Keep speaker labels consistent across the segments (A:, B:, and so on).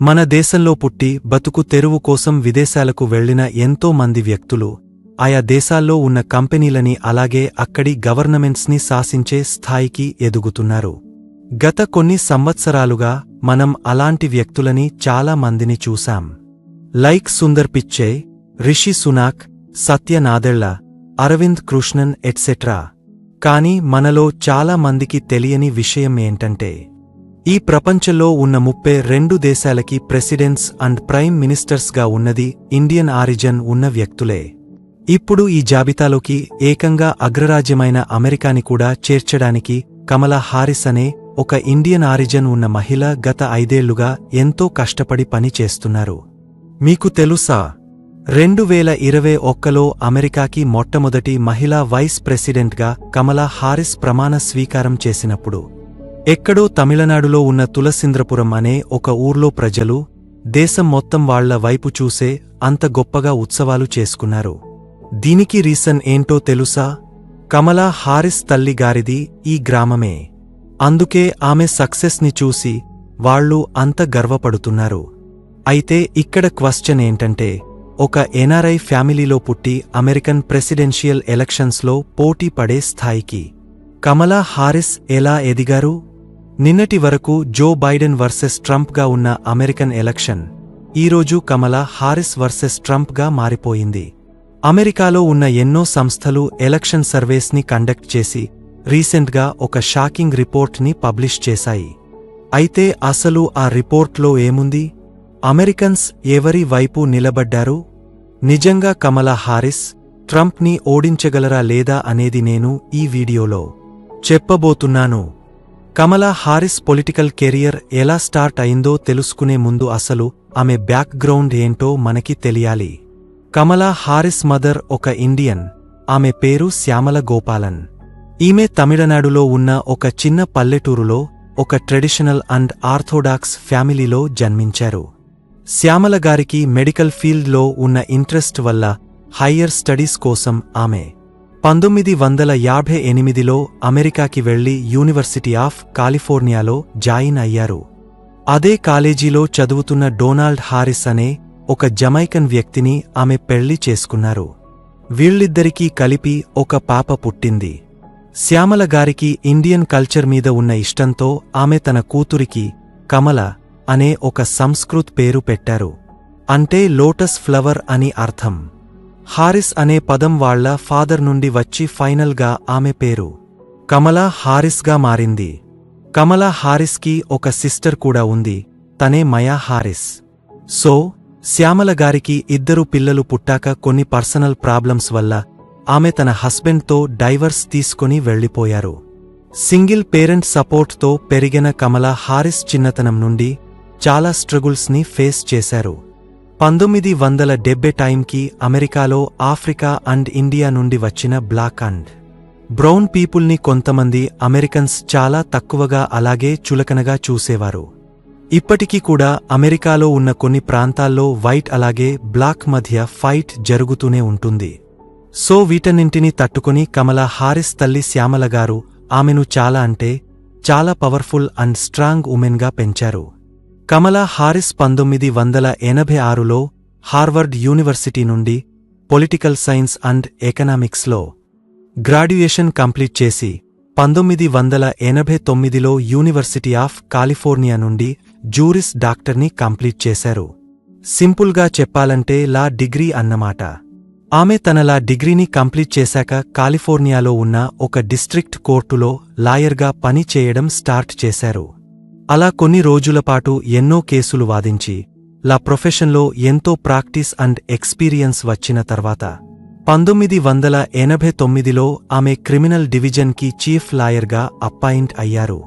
A: మన దేశంలో పుట్టి బతుకు తెరువు కోసం విదేశాలకు వెళ్ళిన ఎంతో మంది వ్యక్తులు ఆయా దేశాల్లో ఉన్న కంపెనీలని అలాగే అక్కడి గవర్నమెంట్స్ని శాసించే స్థాయికి ఎదుగుతున్నారు. గత కొన్ని సంవత్సరాలుగా మనం అలాంటి వ్యక్తులని చాలా మందిని చూశాం. Like Sundar Pichai Rishi Sunak Satya Nadella Arvind Krishnan etcetera. కాని మనలో చాలా మందికి తెలియని విషయం ఏంటంటే ఈ ప్రపంచంలో ఉన్న ముప్పై రెండు దేశాలకి ప్రెసిడెంట్స్ అండ్ ప్రైమ్ మినిస్టర్స్గా ఉన్నది ఇండియన్ ఆరిజన్ ఉన్న వ్యక్తులే. ఇప్పుడు ఈ జాబితాలోకి ఏకంగా అగ్రరాజ్యమైన అమెరికాని కూడా చేర్చడానికి కమలా హారిస్ అనే ఒక ఇండియన్ ఆరిజన్ ఉన్న మహిళ గత ఐదేళ్ళుగా ఎంతో కష్టపడి పని చేస్తున్నారు. మీకు తెలుసా? రెండు వేల ఇరవై ఒక్కలో అమెరికాకి మొట్టమొదటి మహిళా వైస్ ప్రెసిడెంట్గా కమలా హారిస్ ప్రమాణ స్వీకారం చేసినప్పుడు ఎక్కడో తమిళనాడులో ఉన్న తులసింద్రపురం అనే ఒక ఊర్లో ప్రజలు దేశం మొత్తం వాళ్ళ వైపు చూసే అంత గొప్పగా ఉత్సవాలు చేసుకున్నారు. దీనికి రీసన్ ఏంటో తెలుసా? కమలా హారిస్ తల్లి గారిది ఈ గ్రామమే. అందుకే ఆమె సక్సెస్ని చూసి వాళ్ళు అంత గర్వపడుతున్నారు. అయితే ఇక్కడ క్వశ్చన్ ఏంటంటే ఒక ఎన్ఆర్ఐ ఫ్యామిలీలో పుట్టి అమెరికన్ ప్రెసిడెన్షియల్ ఎలక్షన్స్లో పోటీ పడే స్థాయికి కమలా హారిస్ ఎలా ఎదిగారు? నిన్నటి వరకు జో బైడెన్ వర్సెస్ ట్రంప్గా ఉన్న అమెరికన్ ఎలక్షన్. ఈరోజు కమలా హారిస్ వర్సెస్ ట్రంప్గా మారిపోయింది. అమెరికాలో ఉన్న ఎన్నో సంస్థలు ఎలక్షన్ సర్వేస్ని కండక్ట్ చేసి రీసెంట్గా ఒక షాకింగ్ రిపోర్ట్ని పబ్లిష్ చేశాయి. అయితే అసలు ఆ రిపోర్ట్లో ఏముంది? అమెరికన్స్ ఎవరి వైపు నిలబడ్డారు? నిజంగా కమలా హారిస్ ట్రంప్ని ఓడించగలరా లేదా అనేది నేను ఈ వీడియోలో చెప్పబోతున్నాను. కమలా హారిస్ పొలిటికల్ కెరియర్ ఎలా స్టార్ట్ అయిందో తెలుసుకునే ముందు అసలు ఆమె బ్యాక్గ్రౌండ్ ఏంటో మనకి తెలియాలి. కమలా హారిస్ మదర్ ఒక ఇండియన్. ఆమె పేరు శ్యామల గోపాలన్. ఈమె తమిళనాడులో ఉన్న ఒక చిన్న పల్లెటూరులో ఒక ట్రెడిషనల్ అండ్ ఆర్థోడాక్స్ ఫ్యామిలీలో జన్మించారు. శ్యామల గారికి మెడికల్ ఫీల్డ్లో ఉన్న ఇంట్రెస్ట్ వల్ల హయ్యర్ స్టడీస్ కోసం ఆమె పంతొమ్మిది వందల యాభై ఎనిమిదిలో అమెరికాకి వెళ్ళి యూనివర్సిటీ ఆఫ్ కాలిఫోర్నియాలో జాయిన్ అయ్యారు. అదే కాలేజీలో చదువుతున్న డొనాల్డ్ హారిస్ అనే ఒక జమైకన్ వ్యక్తిని ఆమె పెళ్ళి చేసుకున్నారు. వీళ్ళిద్దరికీ కలిపి ఒక పాప పుట్టింది. శ్యామల గారికి ఇండియన్ కల్చర్ మీద ఉన్న ఇష్టంతో ఆమె తన కూతురికి కమల అనే ఒక సంస్కృత్ పేరు పెట్టారు. అంటే లోటస్ ఫ్లవర్ అని అర్థం. హారిస్ అనే పదం వాళ్ళ ఫాదర్ నుండి వచ్చి ఫైనల్గా ఆమె పేరు కమలా హారిస్గా మారింది. కమలా హారిస్కి ఒక సిస్టర్ కూడా ఉంది తనే మయా హారిస్. సో శ్యామల గారికి ఇద్దరు పిల్లలు పుట్టాక కొన్ని పర్సనల్ ప్రాబ్లమ్స్ వల్ల ఆమె తన హస్బెండ్తో డైవర్స్ తీసుకుని వెళ్ళిపోయారు సింగిల్ పేరెంట్ సపోర్ట్తో పెరిగిన కమలా హారిస్ చిన్నతనం నుండి చాలా స్ట్రగుల్స్ని ఫేస్ చేశారు. పంతొమ్మిది వందల డెబ్బై టైంకి అమెరికాలో ఆఫ్రికా అండ్ ఇండియా నుండి వచ్చిన బ్లాక్ అండ్ బ్రౌన్ పీపుల్ని కొంతమంది అమెరికన్స్ చాలా తక్కువగా అలాగే చులకనగా చూసేవారు. ఇప్పటికీ కూడా అమెరికాలో ఉన్న కొన్ని ప్రాంతాల్లో వైట్ అలాగే బ్లాక్ మధ్య ఫైట్ జరుగుతూనే ఉంటుంది. సో వీటన్నింటినీ తట్టుకుని కమలా హారిస్ తల్లి శ్యామల గారు ఆమెను చాలా అంటే చాలా పవర్ఫుల్ అండ్ స్ట్రాంగ్ ఉమెన్గా పెంచారు. కమలా హారిస్ పంతొమ్మిది వందల ఎనభై ఆరులో హార్వర్డ్ యూనివర్సిటీ నుండి పొలిటికల్ సైన్స్ అండ్ ఎకనామిక్స్లో గ్రాడ్యుయేషన్ కంప్లీట్ చేసి పంతొమ్మిది వందల ఎనభై తొమ్మిదిలో యూనివర్సిటీ ఆఫ్ కాలిఫోర్నియా నుండి జూరిస్ డాక్టర్ని కంప్లీట్ చేశారు. సింపుల్గా చెప్పాలంటే లా డిగ్రీ అన్నమాట. ఆమె తన లా డిగ్రీని కంప్లీట్ చేశాక కాలిఫోర్నియాలో ఉన్న ఒక డిస్ట్రిక్ట్ కోర్టులో లాయర్గా పని చేయడం స్టార్ట్ చేశారు. అలా కొన్ని రోజులపాటు ఎన్నో కేసులు వాదించి లా ప్రొఫెషన్లో ఎంతో ప్రాక్టీస్ అండ్ ఎక్స్పీరియన్స్ వచ్చిన తర్వాత పంతొమ్మిది వందల ఎనభై తొమ్మిదిలో ఆమె క్రిమినల్ డివిజన్కి చీఫ్ లాయర్గా అప్పాయింట్ అయ్యారు.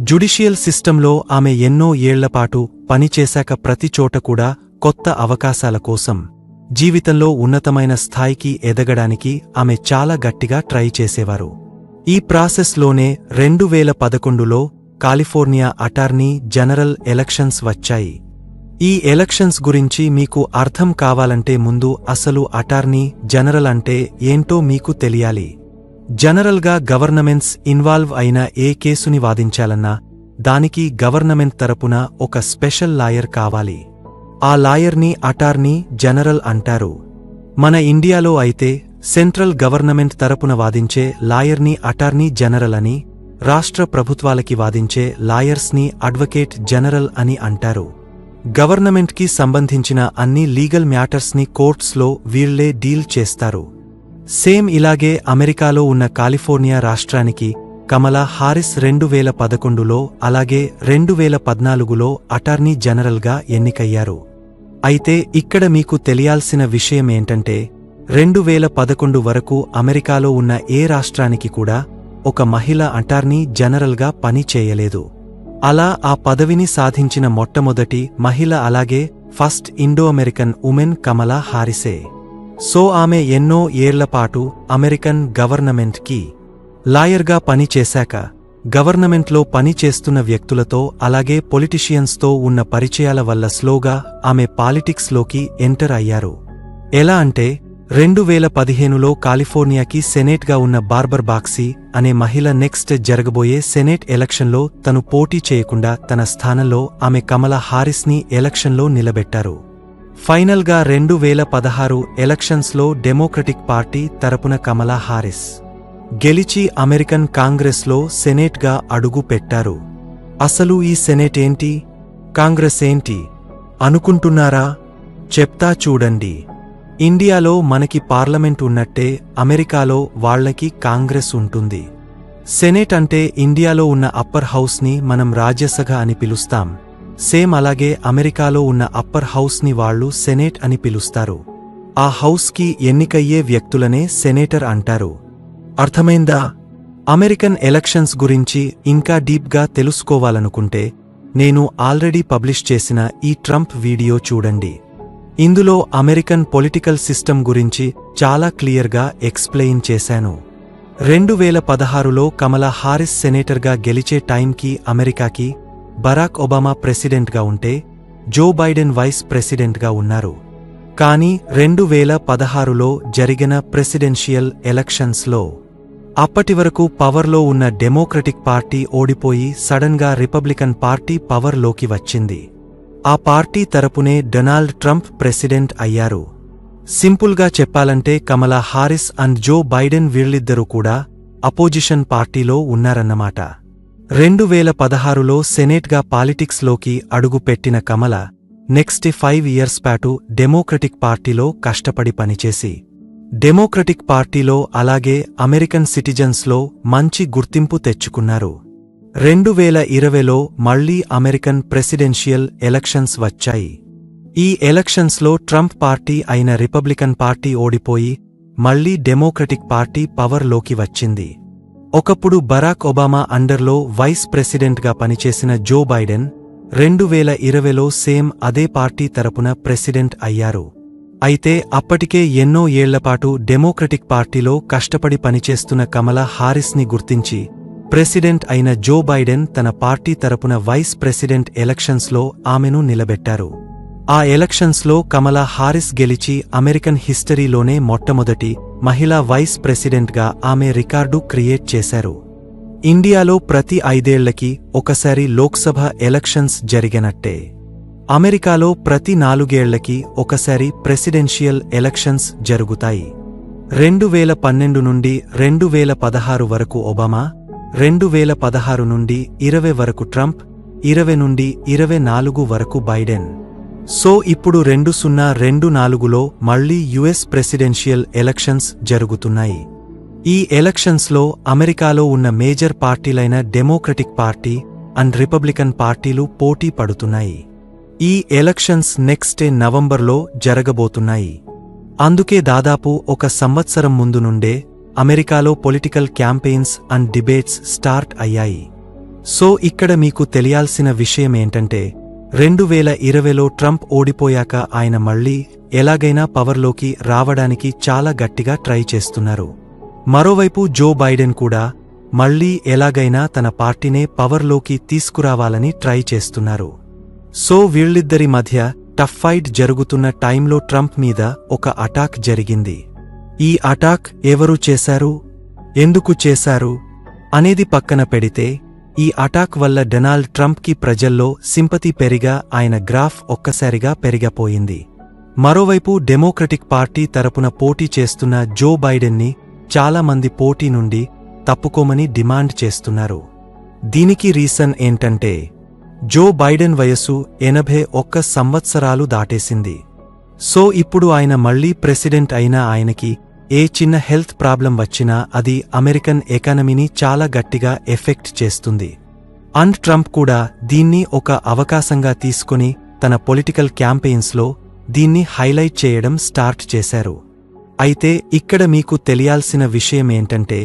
A: జుడిషియల్ సిస్టంలో ఆమె ఎన్నో ఏళ్ళపాటు పనిచేశాక ప్రతి చోట కూడా కొత్త అవకాశాల కోసం జీవితంలో ఉన్నతమైన స్థాయికి ఎదగడానికి ఆమె చాలా గట్టిగా ట్రై చేసేవారు. ఈ ప్రాసెస్లోనే రెండు వేల పదకొండులో కాలిఫోర్నియా అటార్నీ జనరల్ ఎలక్షన్స్ వచ్చాయి. ఈ ఎలక్షన్స్ గురించి మీకు అర్థం కావాలంటే ముందు అసలు అటార్నీ జనరల్ అంటే ఏంటో మీకు తెలియాలి. జనరల్గా గవర్నమెంట్స్ ఇన్వాల్వ్ అయిన ఏ కేసుని వాదించాలన్నా దానికి గవర్నమెంట్ తరపున ఒక స్పెషల్ లాయర్ కావాలి. ఆ లాయర్ని అటార్నీ జనరల్ అంటారు. మన ఇండియాలో అయితే సెంట్రల్ గవర్నమెంట్ తరపున వాదించే లాయర్ని అటార్నీ జనరల్ అని రాష్ట్ర ప్రభుత్వాలకి వాదించే లాయర్స్ని అడ్వకేట్ జనరల్ అని అంటారు. గవర్నమెంట్కి సంబంధించిన అన్ని లీగల్ మ్యాటర్స్ని కోర్ట్స్లో వీళ్ళే డీల్ చేస్తారు. సేమ్ ఇలాగే అమెరికాలో ఉన్న కాలిఫోర్నియా రాష్ట్రానికి కమలా హారిస్ రెండు వేల పదకొండులో అలాగే రెండు వేల పద్నాలుగులో అటార్నీ జనరల్గా ఎన్నికయ్యారు. అయితే ఇక్కడ మీకు తెలియాల్సిన విషయం ఏంటంటే రెండు వేల పదకొండు వరకు అమెరికాలో ఉన్న ఏ రాష్ట్రానికి కూడా ఒక మహిళ అటార్నీ జనరల్గా పని చేయలేదు. అలా ఆ పదవిని సాధించిన మొట్టమొదటి మహిళ అలాగే first Indo American women Kamala హారిసే. So ఆమె ఎన్నో ఏళ్ళపాటు అమెరికన్ గవర్నమెంట్కి లాయర్గా పనిచేశాక గవర్నమెంట్లో పని చేస్తున్న వ్యక్తులతో అలాగే పొలిటిషియన్స్తో ఉన్న పరిచయాల వల్ల స్లోగా ఆమె పాలిటిక్స్లోకి ఎంటర్ అయ్యారు. ఎలా అంటే రెండు వేల పదిహేనులో కాలిఫోర్నియాకి సెనేట్గా ఉన్న బార్బర్ బాక్సీ అనే మహిళ నెక్స్ట్ జరగబోయే సెనేట్ ఎలక్షన్లో తను పోటీ చేయకుండా తన స్థానంలో ఆమె కమల హారిస్ని ఎలక్షన్లో నిలబెట్టారు. ఫైనల్గా రెండు వేల పదహారు ఎలక్షన్స్లో డెమోక్రటిక్ పార్టీ తరపున కమలా హారిస్ గెలిచి అమెరికన్ కాంగ్రెస్లో సెనేట్గా అడుగు పెట్టారు. అసలు ఈ సెనేట్ ఏంటి? కాంగ్రెస్ ఏంటి? అనుకుంటున్నారా? చెప్తా చూడండి. ఇండియాలో మనకి పార్లమెంట్ ఉన్నట్టే అమెరికాలో వాళ్ళకి కాంగ్రెస్ ఉంటుంది. సెనేట్ అంటే ఇండియాలో ఉన్న అప్పర్ హౌస్ని మనం రాజ్యసభ అని పిలుస్తాం. సేమ్ అలాగే అమెరికాలో ఉన్న అప్పర్ హౌస్ని వాళ్ళు సెనేట్ అని పిలుస్తారు. ఆ హౌస్కి ఎన్నికయ్యే వ్యక్తులనే సెనేటర్ అంటారు. అర్థమైందా? అమెరికన్ ఎలక్షన్స్ గురించి ఇంకా డీప్గా తెలుసుకోవాలనుకుంటే నేను ఆల్రెడీ పబ్లిష్ చేసిన ఈ ట్రంప్ వీడియో చూడండి. ఇందులో అమెరికన్ పొలిటికల్ సిస్టమ్ గురించి చాలా క్లియర్గా ఎక్స్ప్లెయిన్ చేశాను. రెండు వేల పదహారులో కమలా హారిస్ సెనేటర్గా గెలిచే టైంకి అమెరికాకి బరాక్ ఒబామా ప్రెసిడెంట్గా ఉంటే జో బైడెన్ వైస్ ప్రెసిడెంట్గా ఉన్నారు. కానీ రెండు వేల పదహారులో జరిగిన ప్రెసిడెన్షియల్ ఎలక్షన్స్లో అప్పటివరకు పవర్లో ఉన్న డెమోక్రటిక్ పార్టీ ఓడిపోయి సడన్గా రిపబ్లికన్ పార్టీ పవర్లోకి వచ్చింది. ఆ పార్టీ తరపునే డొనాల్డ్ ట్రంప్ ప్రెసిడెంట్ అయ్యారు. సింపుల్గా చెప్పాలంటే Kamala Harris and Joe Biden వీళ్ళిద్దరూ కూడా అపోజిషన్ పార్టీలో ఉన్నారన్నమాట. రెండు వేల పదహారులో సెనేట్గా పాలిటిక్స్లోకి అడుగుపెట్టిన కమల నెక్స్ట్ ఫైవ్ ఇయర్స్ పాటు డెమోక్రటిక్ పార్టీలో కష్టపడి పనిచేసి డెమోక్రటిక్ పార్టీలో అలాగే అమెరికన్ సిటిజన్స్లో మంచి గుర్తింపు తెచ్చుకున్నారు. రెండు వేల ఇరవైలో మళ్ళీ అమెరికన్ ప్రెసిడెన్షియల్ ఎలక్షన్స్ వచ్చాయి. ఈ ఎలక్షన్స్లో ట్రంప్ పార్టీ అయిన రిపబ్లికన్ పార్టీ ఓడిపోయి మళ్ళీ డెమోక్రటిక్ పార్టీ పవర్లోకి వచ్చింది. ఒకప్పుడు బరాక్ ఒబామా అండర్లో వైస్ ప్రెసిడెంట్గా పనిచేసిన జో బైడెన్ రెండు వేల ఇరవైలో సేమ్ అదే పార్టీ తరపున ప్రెసిడెంట్ అయ్యారు. అయితే అప్పటికే ఎన్నో ఏళ్ళపాటు డెమోక్రటిక్ పార్టీలో కష్టపడి పనిచేస్తున్న కమలా హారిస్ని గుర్తించి ప్రెసిడెంట్ అయిన జో బైడెన్ తన పార్టీ తరపున వైస్ ప్రెసిడెంట్ ఎలక్షన్స్లో ఆమెను నిలబెట్టారు. ఆ ఎలక్షన్స్లో కమలా హారిస్ గెలిచి అమెరికన్ హిస్టరీలోనే మొట్టమొదటి మహిళా వైస్ ప్రెసిడెంట్గా ఆమె రికార్డు క్రియేట్ చేశారు. ఇండియాలో ప్రతి ఐదేళ్ళకి ఒకసారి లోక్సభ ఎలక్షన్స్ జరిగినట్టే. అమెరికాలో ప్రతి నాలుగేళ్ళకి ఒకసారి ప్రెసిడెన్షియల్ ఎలక్షన్స్ జరుగుతాయి. రెండు వేల పన్నెండు నుండి రెండు వేల పదహారు వరకు ఒబామా రెండు వేల పదహారు నుండి ఇరవై వరకు ట్రంప్ ఇరవై నుండి ఇరవై నాలుగు వరకు బైడెన్. సో ఇప్పుడు రెండు సున్నా రెండు నాలుగులో మళ్ళీ యుఎస్ ప్రెసిడెన్షియల్ ఎలక్షన్స్ జరుగుతున్నాయి. ఈ ఎలక్షన్స్లో అమెరికాలో ఉన్న మేజర్ పార్టీలైన డెమోక్రటిక్ పార్టీ అండ్ రిపబ్లికన్ పార్టీలు పోటీ పడుతున్నాయి. ఈ ఎలక్షన్స్ నెక్స్ట్ నవంబర్లో జరగబోతున్నాయి. అందుకే దాదాపు ఒక సంవత్సరం ముందు నుండే అమెరికాలో political campaigns and debates start అయ్యాయి. సో ఇక్కడ మీకు తెలియాల్సిన విషయమేంటంటే రెండు వేల ఇరవైలో ట్రంప్ ఓడిపోయాక ఆయన మళ్ళీ ఎలాగైనా పవర్లోకి రావడానికి చాలా గట్టిగా ట్రై చేస్తున్నారు. మరోవైపు జో బైడెన్ కూడా మళ్ళీ ఎలాగైనా తన పార్టీనే పవర్లోకి తీసుకురావాలని ట్రై చేస్తున్నారు. సో వీళ్ళిద్దరి మధ్య టఫ్ ఫైట్ జరుగుతున్న టైంలో ట్రంప్ మీద ఒక అటాక్ జరిగింది. ఈ అటాక్ ఎవరు చేశారు? ఎందుకు చేశారు? అనేది పక్కన పెడితే ఈ అటాక్ వల్ల డొనాల్డ్ ట్రంప్కి ప్రజల్లో సింపతి పెరిగా ఆయన గ్రాఫ్ ఒక్కసారిగా పెరిగపోయింది. మరోవైపు డెమోక్రటిక్ పార్టీ తరపున పోటీ చేస్తున్న జో బైడెన్ని చాలా మంది పోటీ నుండి తప్పుకోమని డిమాండ్ చేస్తున్నారు. దీనికి రీసన్ ఏంటంటే జో బైడెన్ వయస్సు ఎనభై ఒక్క సంవత్సరాలు దాటేసింది. సో ఇప్పుడు ఆయన మళ్ళీ ప్రెసిడెంట్ అయినా ఆయనకి ఏ చిన్న హెల్త్ ప్రాబ్లం వచ్చినా అది అమెరికన్ ఎకానమీని చాలా గట్టిగా ఎఫెక్ట్ చేస్తుంది. అండ్ ట్రంప్ కూడా దీన్ని ఒక అవకాశంగా తీసుకుని తన పొలిటికల్ క్యాంపెయిన్స్లో దీన్ని హైలైట్ చేయడం స్టార్ట్ చేశారు. అయితే ఇక్కడ మీకు తెలియాల్సిన విషయమేంటంటే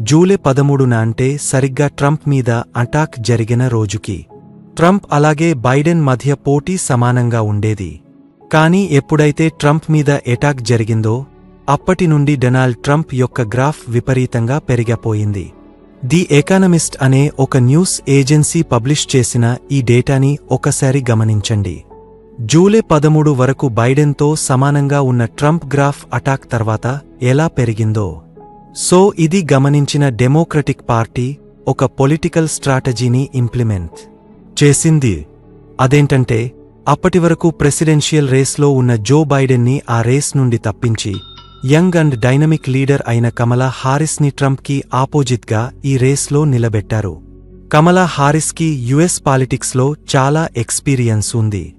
A: జూలై పదమూడున అంటే సరిగ్గా ట్రంప్ మీద అటాక్ జరిగిన రోజుకి. ట్రంప్ అలాగే బైడెన్ మధ్య పోటీ సమానంగా ఉండేది. కానీ ఎప్పుడైతే ట్రంప్ మీద ఎటాక్ జరిగిందో అప్పటి నుండి డొనాల్డ్ ట్రంప్ యొక్క గ్రాఫ్ విపరీతంగా పెరిగిపోయింది. ది ఎకానమిస్ట్ అనే ఒక న్యూస్ ఏజెన్సీ పబ్లిష్ చేసిన ఈ డేటాని ఒకసారి గమనించండి. జూలై పదమూడు వరకు బైడెన్తో సమానంగా ఉన్న ట్రంప్ గ్రాఫ్ అటాక్ తర్వాత ఎలా పెరిగిందో. సో ఇది గమనించిన డెమోక్రటిక్ పార్టీ ఒక పొలిటికల్ స్ట్రాటజీని ఇంప్లిమెంట్ చేసింది. అదేంటంటే అప్పటివరకు ప్రెసిడెన్షియల్ రేస్లో ఉన్న జో బైడెన్ని ఆ రేస్ నుండి తప్పించి యంగ్ అండ్ డైనమిక్ లీడర్ అయిన కమలా హారిస్ని ట్రంప్కి ఆపోజిట్గా ఈ రేస్లో నిలబెట్టారు. కమలా హారిస్కి యుఎస్ పాలిటిక్స్లో చాలా ఎక్స్పీరియన్స్ ఉంది.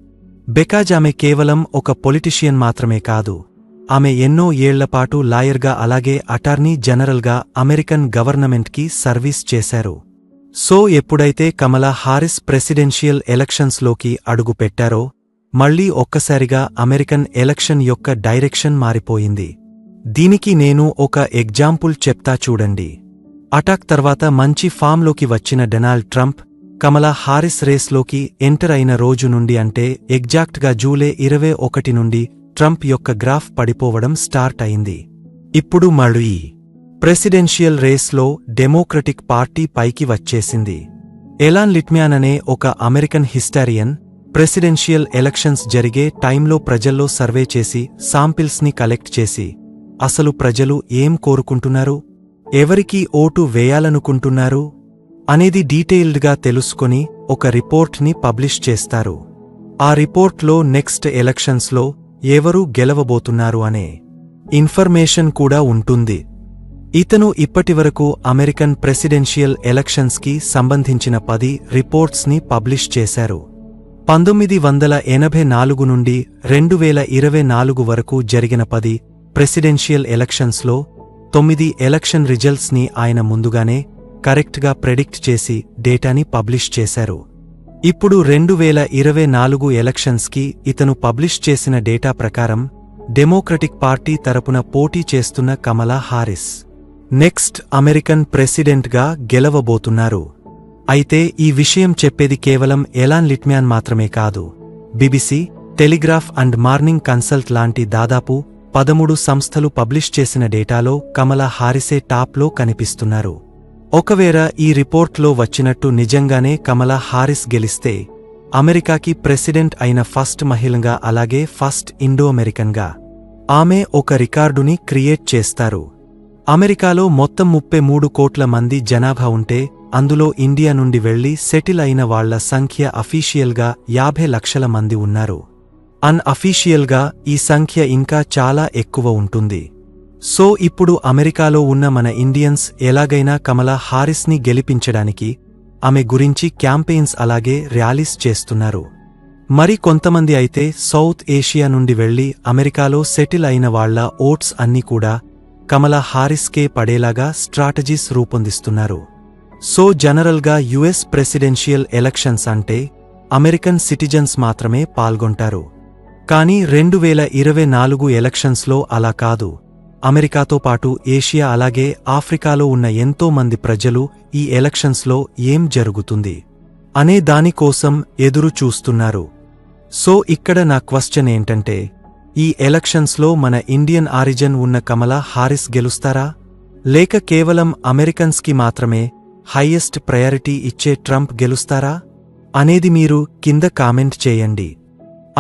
A: బెకాజ్ ఆమె కేవలం ఒక పొలిటిషియన్ మాత్రమే కాదు. ఆమె ఎన్నో ఏళ్ళపాటు లాయర్గా అలాగే అటార్నీ జనరల్గా అమెరికన్ గవర్నమెంట్కి సర్వీస్ చేశారు. సో ఎప్పుడైతే కమలా హారిస్ ప్రెసిడెన్షియల్ ఎలక్షన్స్లోకి అడుగుపెట్టారో మళ్ళీ ఒక్కసారిగా అమెరికన్ ఎలక్షన్ యొక్క డైరెక్షన్ మారిపోయింది. దీనికి నేను ఒక ఎగ్జాంపుల్ చెప్తా చూడండి. అటాక్ తర్వాత మంచి ఫామ్లోకి వచ్చిన డొనాల్డ్ ట్రంప్ కమలా హారిస్ రేస్లోకి ఎంటర్ అయిన రోజు నుండి అంటే ఎగ్జాక్ట్గా జూలై ఇరవై ఒకటి నుండి ట్రంప్ యొక్క గ్రాఫ్ పడిపోవడం స్టార్ట్ అయింది. ఇప్పుడు మళ్ళీ ప్రెసిడెన్షియల్ రేస్లో డెమోక్రటిక్ పార్టీ పైకి వచ్చేసింది. ఎలాన్ లిట్మ్యాన్ అనే ఒక అమెరికన్ హిస్టారియన్ ప్రెసిడెన్షియల్ ఎలక్షన్స్ జరిగే టైంలో ప్రజల్లో సర్వే చేసి సాంపిల్స్ని కలెక్ట్ చేసి అసలు ప్రజలు ఏం కోరుకుంటున్నారు? ఎవరికి ఓటు వేయాలనుకుంటున్నారు? అనేది డీటెయిల్డ్గా తెలుసుకొని ఒక రిపోర్ట్ని పబ్లిష్ చేస్తారు. ఆ రిపోర్ట్లో నెక్స్ట్ ఎలక్షన్స్లో ఎవరు గెలవబోతున్నారు అనే ఇన్ఫర్మేషన్ కూడా ఉంటుంది. ఇతను ఇప్పటివరకు అమెరికన్ ప్రెసిడెన్షియల్ ఎలక్షన్స్కి సంబంధించిన పది రిపోర్ట్స్ని పబ్లిష్ చేశారు. పంతొమ్మిది వందల ఎనభై నాలుగు నుండి రెండు వేల ఇరవై నాలుగు వరకు జరిగిన పది ప్రెసిడెన్షియల్ ఎలక్షన్స్లో తొమ్మిది ఎలక్షన్ రిజల్ట్స్ని ఆయన ముందుగానే కరెక్ట్గా ప్రెడిక్ట్ చేసి డేటాని పబ్లిష్ చేశారు. ఇప్పుడు రెండు వేల ఇరవై నాలుగు ఎలక్షన్స్కి ఇతను పబ్లిష్ చేసిన డేటా ప్రకారం డెమోక్రటిక్ పార్టీ తరపున పోటీ చేస్తున్న కమలా హారిస్. నెక్స్ట్ అమెరికన్ ప్రెసిడెంట్గా గెలవబోతున్నారు. అయితే ఈ విషయం చెప్పేది కేవలం ఎలాన్ లిట్మ్యాన్ మాత్రమే కాదు. BBC Telegraph and Morning Consult లాంటి దాదాపు పదమూడు సంస్థలు పబ్లిష్ చేసిన డేటాలో కమలా హారిసే టాప్లో కనిపిస్తున్నారు. ఒకవేళ ఈ రిపోర్ట్లో వచ్చినట్టు నిజంగానే కమలా హారిస్ గెలిస్తే అమెరికాకి ప్రెసిడెంట్ అయిన ఫస్ట్ మహిళగా అలాగే ఫస్ట్ ఇండో అమెరికన్గా ఆమె ఒక రికార్డుని క్రియేట్ చేస్తారు. అమెరికాలో మొత్తం ముప్పై మూడు కోట్ల మంది జనాభా ఉంటే అందులో ఇండియా నుండి వెళ్ళి సెటిల్ అయిన వాళ్ళ సంఖ్య అఫీషియల్గా యాభై లక్షల మంది ఉన్నారు. అన్అఫీషియల్గా ఈ సంఖ్య ఇంకా చాలా ఎక్కువ ఉంటుంది. సో ఇప్పుడు అమెరికాలో ఉన్న మన ఇండియన్స్ ఎలాగైనా కమలా హారిస్ని గెలిపించడానికి ఆమె గురించి క్యాంపెయిన్స్ అలాగే ర్యాలీస్ చేస్తున్నారు. మరి కొంతమంది అయితే సౌత్ ఏషియా నుండి వెళ్ళి అమెరికాలో సెటిల్ అయిన వాళ్ళ ఓట్స్ అన్నీ కూడా కమలా హారిస్కే పడేలాగా స్ట్రాటజీస్ రూపొందిస్తున్నారు. సో జనరల్గా యుఎస్ ప్రెసిడెన్షియల్ ఎలక్షన్స్ అంటే అమెరికన్ సిటిజన్స్ మాత్రమే పాల్గొంటారు. కానీ రెండు వేల ఇరవై నాలుగు ఎలక్షన్స్లో అలా కాదు. అమెరికాతో పాటు ఏషియా అలాగే ఆఫ్రికాలో ఉన్న ఎంతో మంది ప్రజలు ఈ ఎలక్షన్స్లో ఏం జరుగుతుంది అనే దానికోసం ఎదురు చూస్తున్నారు. సో ఇక్కడ నా క్వశ్చన్ ఏంటంటే ఈ ఎలక్షన్స్లో మన ఇండియన్ ఆరిజన్ ఉన్న కమలా హారిస్ గెలుస్తారా? లేక కేవలం అమెరికన్స్కి మాత్రమే హైయెస్ట్ ప్రయారిటీ ఇచ్చే ట్రంప్ గెలుస్తారా? అనేది మీరు కింద కామెంట్ చేయండి.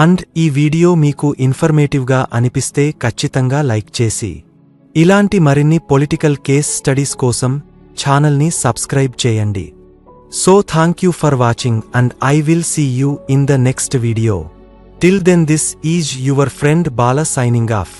A: అండ్ ఈ వీడియో మీకు ఇన్ఫర్మేటివ్గా అనిపిస్తే ఖచ్చితంగా లైక్ చేసి. ఇలాంటి మరిన్ని పొలిటికల్ కేస్ స్టడీస్ కోసం ఛానల్ని సబ్స్క్రైబ్ చేయండి. So thank you for watching and I will see you in the next video. Till then this is your friend Bala signing off.